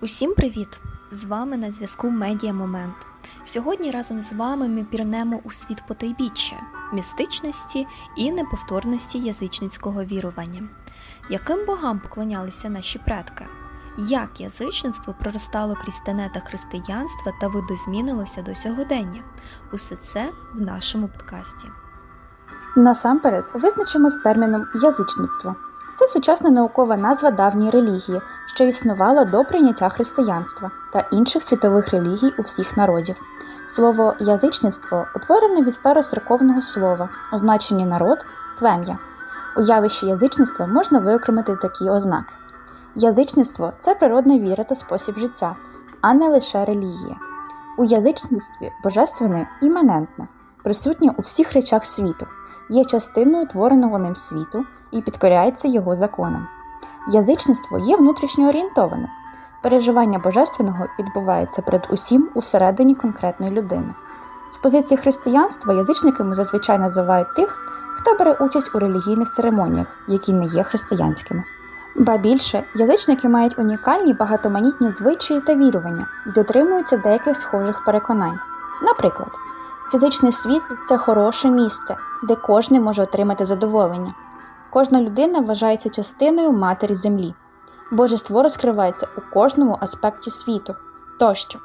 Усім привіт! З вами на зв'язку Медіа Момент. Сьогодні разом з вами ми пірнемо у світ потойбіччя, містичності і неповторності язичницького вірування. Яким богам поклонялися наші предки? Як язичництво проростало крізь тенета християнства та видозмінилося до сьогодення? Усе це в нашому подкасті. Насамперед визначимось терміном язичництво. Це сучасна наукова назва давньої релігії, що існувала до прийняття християнства та інших світових релігій у всіх народів. Слово язичництво утворено від староцерковного слова, у значенні народ плем'я. У явищі язичництва можна виокремити такі ознаки: язичництво це природна віра та спосіб життя, а не лише релігія. У язичництві божественне іманентне, присутнє у всіх речах світу є частиною твореного ним світу і підкоряється його законам. Язичництво є внутрішньо орієнтованим. Переживання божественного відбувається перед усім усередині конкретної людини. З позиції християнства язичниками зазвичай називають тих, хто бере участь у релігійних церемоніях, які не є християнськими. Ба більше, язичники мають унікальні багатоманітні звичаї та вірування і дотримуються деяких схожих переконань. Наприклад, Фізичний світ це хороше місце, де кожен може отримати задоволення. Кожна людина вважається частиною матері землі. Божество розкривається у кожному аспекті світу тощо.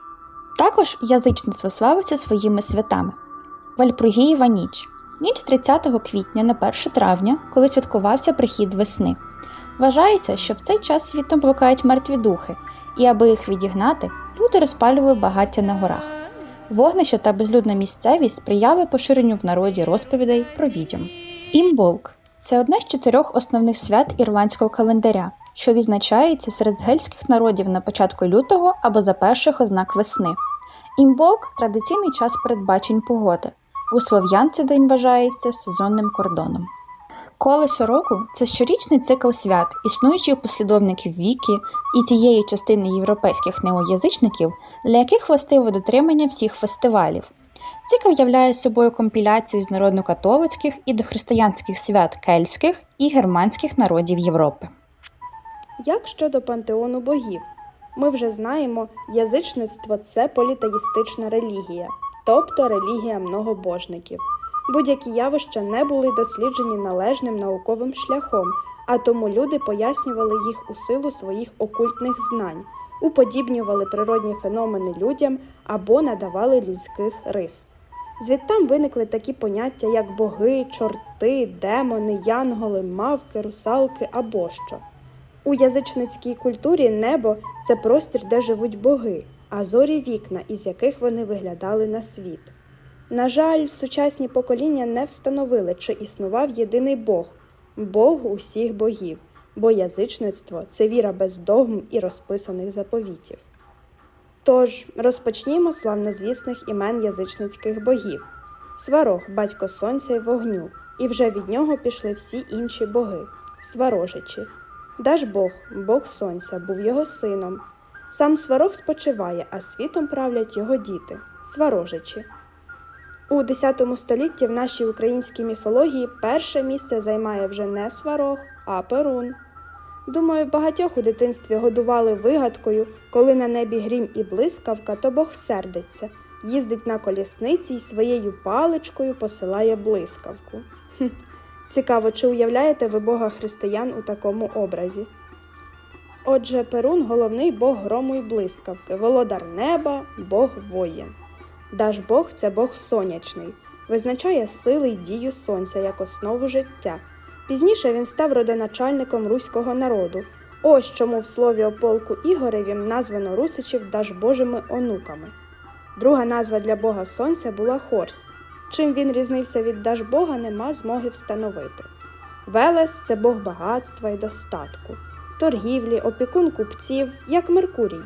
Також язичництво славиться своїми святами. Вальпругієва ніч ніч з 30 квітня на 1 травня, коли святкувався прихід весни. Вважається, що в цей час світом блукають мертві духи, і аби їх відігнати, люди розпалювали багаття на горах. Вогнище та безлюдна місцевість сприяли поширенню в народі розповідей про відьом. Імболк це одне з чотирьох основних свят ірландського календаря, що відзначається серед гельських народів на початку лютого або за перших ознак весни. Імболк традиційний час передбачень погоди. У слов'ян цей день вважається сезонним кордоном. Колесо року це щорічний цикл свят, існуючий у послідовників віки і тієї частини європейських неоязичників, для яких властиво дотримання всіх фестивалів. Цикл являє собою компіляцію з народно-католицьких і дохристиянських свят кельтських і германських народів Європи. Як щодо пантеону богів, ми вже знаємо, язичництво це політеїстична релігія, тобто релігія многобожників. Будь-які явища не були досліджені належним науковим шляхом, а тому люди пояснювали їх у силу своїх окультних знань, уподібнювали природні феномени людям або надавали людських рис. Звідтам виникли такі поняття, як боги, чорти, демони, янголи, мавки, русалки або що. У язичницькій культурі небо це простір, де живуть боги, а зорі вікна, із яких вони виглядали на світ. На жаль, сучасні покоління не встановили, чи існував єдиний Бог Бог усіх богів, бо язичництво це віра без догм і розписаних заповітів. Тож розпочнімо славнозвісних імен язичницьких богів Сварог, батько сонця й вогню, і вже від нього пішли всі інші боги, сварожичі. Дажбог, Бог Сонця, був його сином. Сам сварог спочиває, а світом правлять його діти сварожичі. У X столітті в нашій українській міфології перше місце займає вже не сварог, а перун. Думаю, багатьох у дитинстві годували вигадкою, коли на небі грім і блискавка, то Бог сердиться, їздить на колісниці і своєю паличкою посилає блискавку. Хм. Цікаво, чи уявляєте ви Бога християн у такому образі? Отже, Перун головний Бог грому й блискавки, володар неба, Бог воїн. Дажбог це Бог сонячний, визначає сили й дію сонця як основу життя. Пізніше він став родоначальником руського народу. Ось чому в слові о полку Ігоревім названо русичів Дажбожими онуками. Друга назва для Бога Сонця була Хорс. Чим він різнився від Дажбога, нема змоги встановити. Велес це Бог багатства і достатку, торгівлі, опікун купців, як Меркурій.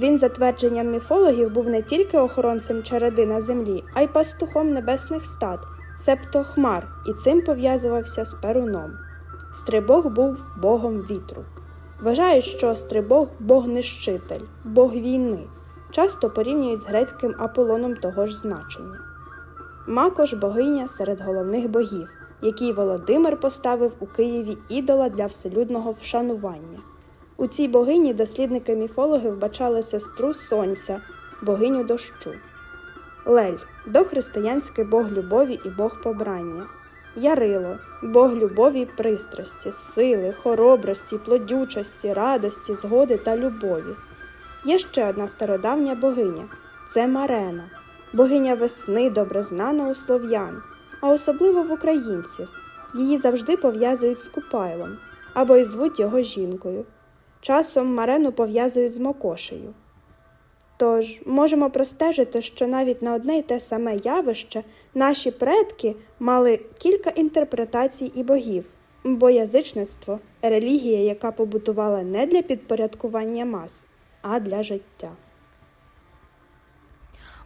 Він, за твердженням міфологів, був не тільки охоронцем череди на землі, а й пастухом небесних стад, себто хмар, і цим пов'язувався з Перуном. Стрибог був богом вітру. Вважають, що Стрибог бог нищитель, бог війни, часто порівнюють з грецьким Аполлоном того ж значення. Макош богиня серед головних богів, який Володимир поставив у Києві ідола для вселюдного вшанування. У цій богині дослідники-міфологи вбачали сестру сонця, богиню дощу. Лель дохристиянський бог любові і бог побрання. Ярило бог любові і пристрасті, сили, хоробрості, плодючості, радості, згоди та любові. Є ще одна стародавня богиня це Марена, богиня весни, добре знана у слов'ян, а особливо в українців. Її завжди пов'язують з Купайлом або й звуть його жінкою. Часом Марену пов'язують з Мокошею. Тож можемо простежити, що навіть на одне й те саме явище наші предки мали кілька інтерпретацій і богів, бо язичництво релігія, яка побутувала не для підпорядкування мас, а для життя.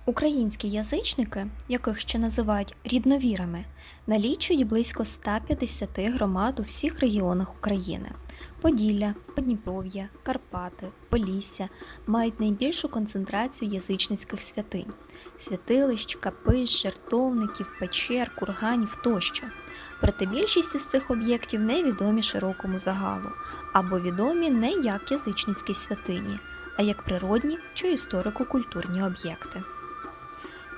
Українські язичники, яких ще називають рідновірами, налічують близько 150 громад у всіх регіонах України. Поділля, Подніпров'я, Карпати, Полісся мають найбільшу концентрацію язичницьких святинь святилищ, капищ, жертовників, печер, курганів тощо. Проте більшість із цих об'єктів невідомі широкому загалу або відомі не як язичницькі святині, а як природні чи історико-культурні об'єкти.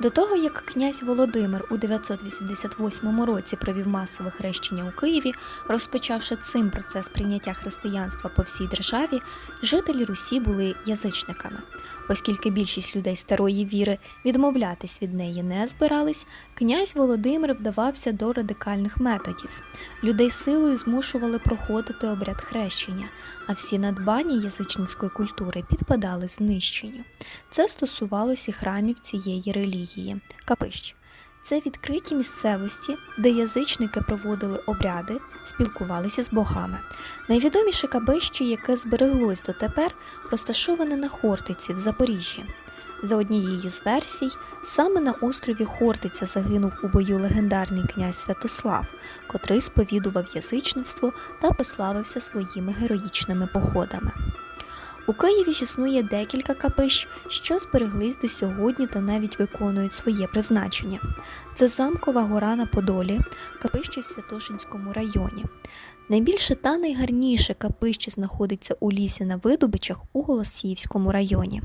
До того, як князь Володимир у 988 році провів масове хрещення у Києві, розпочавши цим процес прийняття християнства по всій державі, жителі Русі були язичниками. Оскільки більшість людей старої віри відмовлятись від неї не збирались, князь Володимир вдавався до радикальних методів. Людей силою змушували проходити обряд хрещення, а всі надбання язичницької культури підпадали знищенню. Це стосувалося і храмів цієї релігії капищ. Це відкриті місцевості, де язичники проводили обряди, спілкувалися з богами. Найвідоміше капище, яке збереглось дотепер, розташоване на Хортиці в Запоріжжі. За однією з версій, саме на острові Хортиця загинув у бою легендарний князь Святослав, котрий сповідував язичництво та прославився своїми героїчними походами. У Києві ж існує декілька капищ, що збереглись до сьогодні та навіть виконують своє призначення. Це замкова гора на Подолі, капище в Святошинському районі. Найбільше та найгарніше капище знаходиться у лісі на Видобичах у Голосіївському районі.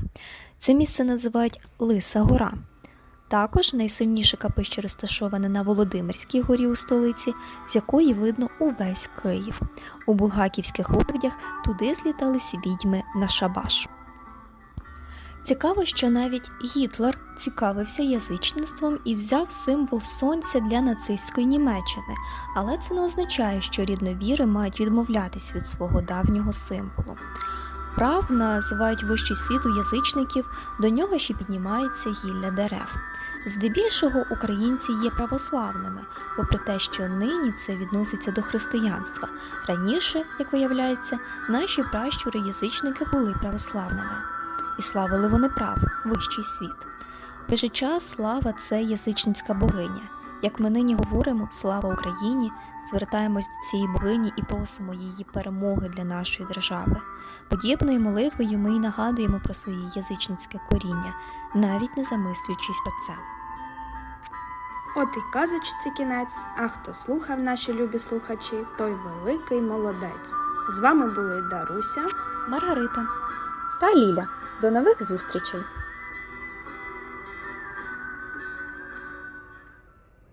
Це місце називають Лиса Гора. Також найсильніше капище розташоване на Володимирській горі у столиці, з якої видно увесь Київ. У булгаківських оповідях туди злітались відьми на шабаш. Цікаво, що навіть Гітлер цікавився язичництвом і взяв символ сонця для нацистської Німеччини, але це не означає, що рідновіри мають відмовлятись від свого давнього символу. Прав називають вищий світ у язичників, до нього ще піднімається гілля дерев. Здебільшого українці є православними, попри те, що нині це відноситься до християнства. Раніше, як виявляється, наші пращури-язичники були православними. І славили вони прав, вищий світ. В той же час слава це язичницька богиня. Як ми нині говоримо, слава Україні, звертаємось до цієї богині і просимо її перемоги для нашої держави. Подібною молитвою ми й нагадуємо про своє язичницьке коріння, навіть не замислюючись про це. От і казочці кінець, а хто слухав наші любі слухачі, той великий молодець. З вами були Даруся. Маргарита. Та Ліля. До нових зустрічей!